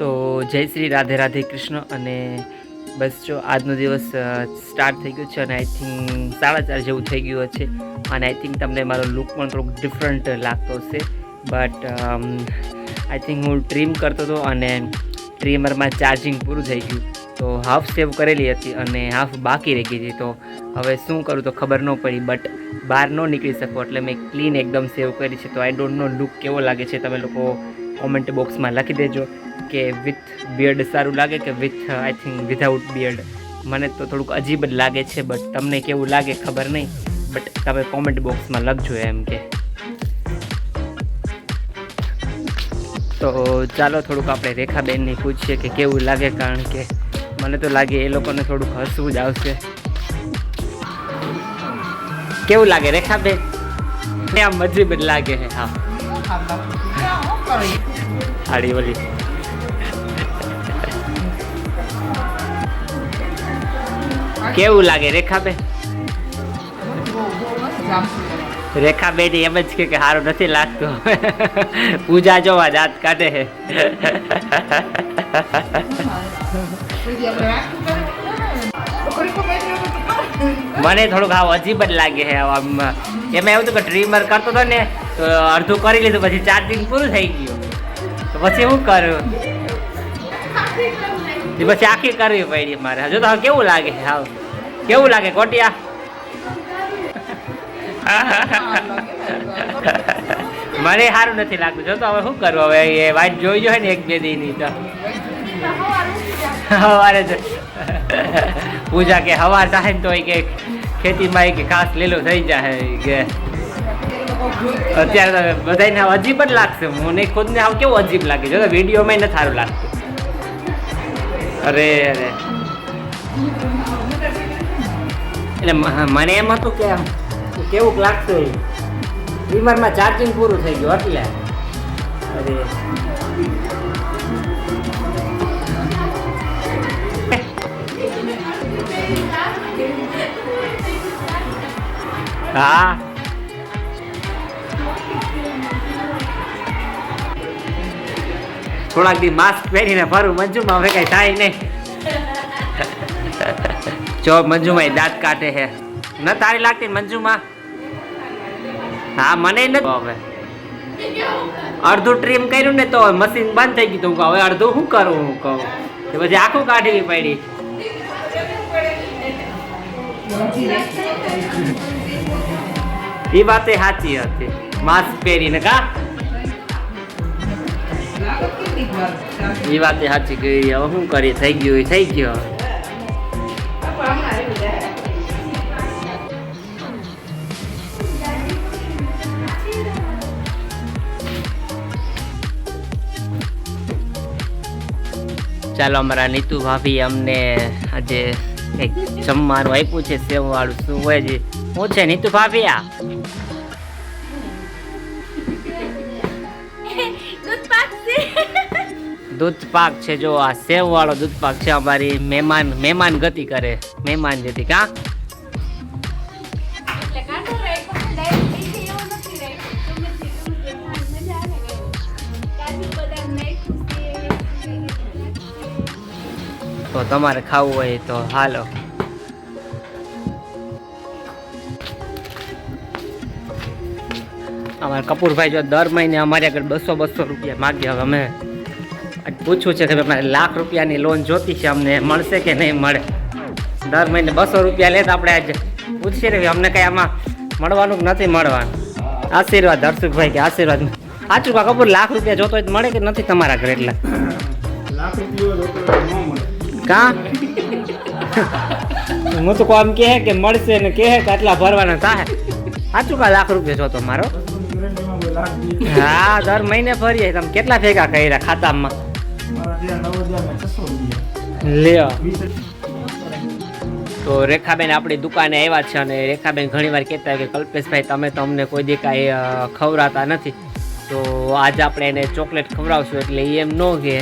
તો જય શ્રી રાધે રાધે કૃષ્ણ અને બસ જો આજનો દિવસ સ્ટાર્ટ થઈ ગયો છે અને આઈ થિંક સાડા ચાર જેવું થઈ ગયું છે અને આઈ થિંક તમને મારો લુક પણ થોડોક ડિફરન્ટ લાગતો હશે. બટ આઈ થિંક હું ટ્રીમ કરતો હતો અને ટ્રીમરમાં ચાર્જિંગ પૂરું થઈ ગયું. તો હાફ સેવ કરેલી હતી અને હાફ બાકી રહી ગઈ હતી. તો હવે શું કરું તો ખબર ન પડી બટ બહાર ન નીકળી શકો. એટલે મેં ક્લીન એકદમ સેવ કરી છે. તો આઈ ડોન્ટ નો લુક કેવો લાગે છે. તમે લોકો કોમેન્ટ બોક્સમાં લખી દેજો કે વિથ બિયર્ડ સારું લાગે કે with I think without beard મને તો થોડુંક અજીબ જ લાગે છે બટ તમને કેવું લાગે ખબર નહીં. બટ તમે કોમેન્ટ બોક્સમાં લખજો એમ કે. તો ચાલો થોડુંક આપણે રેખાબેનને પૂછીએ કે કેવું લાગે, કારણ કે મને તો લાગે એ લોકોને થોડુંક હસવું જ આવશે. કેવું લાગે રેખાબેન? આમ અજીબ જ લાગે હા. હાડી ઓલી કેવું લાગે રેખાબેન રેખાબેન એમ જ કે સારું નથી લાગતું. પૂજા જોવા દાંત કાઢે છે. મને થોડુંક આવું અજીબ જ લાગે છે એમાં એવું હતું કે ડ્રીમર કરતો હતો ને તો અડધું કરી લીધું, પછી ચાર્જિંગ પૂરું થઈ ગયું. તો પછી શું કરું? એ પછી આખી કરવી પડી મારે. હજુ તો કેવું લાગે? હાવ. કેવું લાગે? કોટિયા? મને સારું નથી લાગતું. જો તો હવે શું કરવું હવે એ વાઈટ જોઈ જોઈએ ને એક બે દીની તો. સવારે પૂજા કે હવાર થાય ને તો કે ખેતીમાં કે ઘાસ લીલું થઈ જાય કે અત્યારે બધાને અજીબ જ લાગશે. મને ખુદને આવું કેવું અજીબ લાગે જો વિડીયોમાં નથી સારું લાગતું અરે અરે. એટલે મને એમ હતું કે કેવું લાગતું બીમારમાં ચાર્જિંગ પૂરું થઈ ગયું એટલે. અરે. હા. થોડાક દી માસ્ક પહેરીને ફરું મંજુમાં હવે કઈ થાય નહીં. જો મંજુમાં દાંત કાઢે છે. ન તારી લાગતી મંજુમાં? હા મને નથી. હવે. અડધું ટ્રીમ કર્યું ને તો મશીન બંધ થઈ ગયું કહું, હવે અડધું શું કરું હું કહું. તો પછી આખું કાઢવી પડી. એ વાતે સાચી હતી. માસ્ક પહેરીને કા? એ વાત સાચી ગઈ હવે શું કરીએ? થઈ ગયું થઈ ગયો. ચાલો, અમારા નીતુ ભાભી અમને આજે કંઈક જમવાનું આપ્યું છે તેવું વાળું શું હોય છે? હું છે, નીતુ ભાભી આ? દૂધ પાક છે જો આ સેવ વાળો દૂધ પાક છે અમારી મહેમાન મહેમાન ગતિ કરે. મહેમાન ગતિ કા તે તમારે ખાવું હોય તો હાલો. અમારા કપૂરભાઈ જો દર મહિને અમારે આગળ બસો બસો રૂપિયા માગ્યા હવે અમે પૂછવું છે કે અમારે લાખ રૂપિયાની લોન જોતી છે અમને મળશે કે નહીં મળે? દર મહિને બસો રૂપિયા લે તો આપણે આજે પૂછીએ ને અમને કાંઈ આમાં મળવાનું કે નથી મળવાનું? આશીર્વાદ હર્ષુભાઈ કે આશીર્વાદ. સાચું કા કપૂર લાખ રૂપિયા જોતો હોય મળે કે નથી તમારા ઘરે એટલે? કા? હું તો આમ કહે કે મળશે ને કહે કે આટલા ભરવાના થાય. સાચું કા લાખ રૂપિયા જોતો મારો? હા દર મહિને ભરીએ તમે કેટલા ભેગા કર્યા ખાતામાં? લ્યો. તો રેખાબેન આપણી દુકાને આવ્યા છે અને રેખાબેન ઘણીવાર કહેતા કે, કલ્પેશભાઈ, તમે તો અમને કોઈ દી કાંઈ ખવડાતા નથી. તો આજે આપણે એને ચોકલેટ ખવડાવશું એટલે એ એમ ન કહે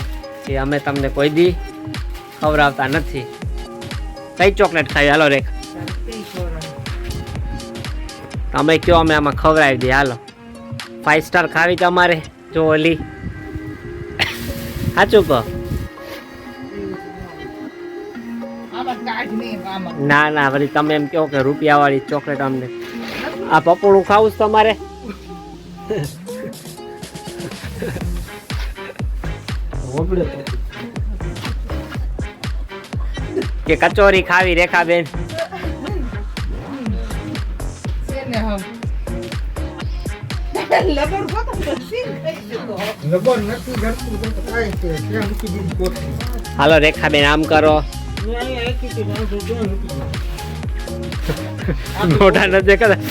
કે અમે તમને કોઈ દી ખવડાવતા નથી. કઈ ચોકલેટ ખાઈ? હાલો, રેખા. તમે કયો અમે આમાં ખવડાવી દઈએ. હાલો. ફાઇવ સ્ટાર ખાવી તમારે જો ઓલી સાચું કહો. ના ના, વળી તમે એમ કહો કે રૂપિયા વાળી ચોકલેટ અમને આ પપોળું ખાવું તમારે? કે કચોરી ખાવી રેખા બેન હાલો, રેખાબેન, આમ કરો. મોઢા નથી કદાચ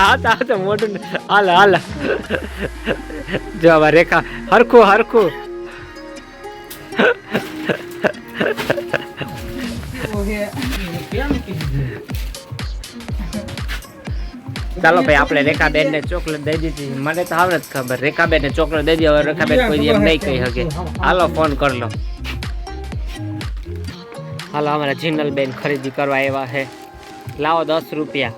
હાથ હાથ, મોઢું હાલ હાલ. જો રેખા. હરખું હરખું. ચાલો ભાઈ, આપણે રેખાબેન ને ચોકલેટ દઈ દીધી. મને તો આવડે જ ખબર. રેખાબેન ને ચોકલેટ દઈ દીધી, હવે રેખાબેન કોઈ એમ નહીં કહી શકે. હાલો, ફોન કરી લો. હાલો, અમારા જીનલ બેન ખરીદી કરવા આવ્યા છે. લાવો દસ રૂપિયા.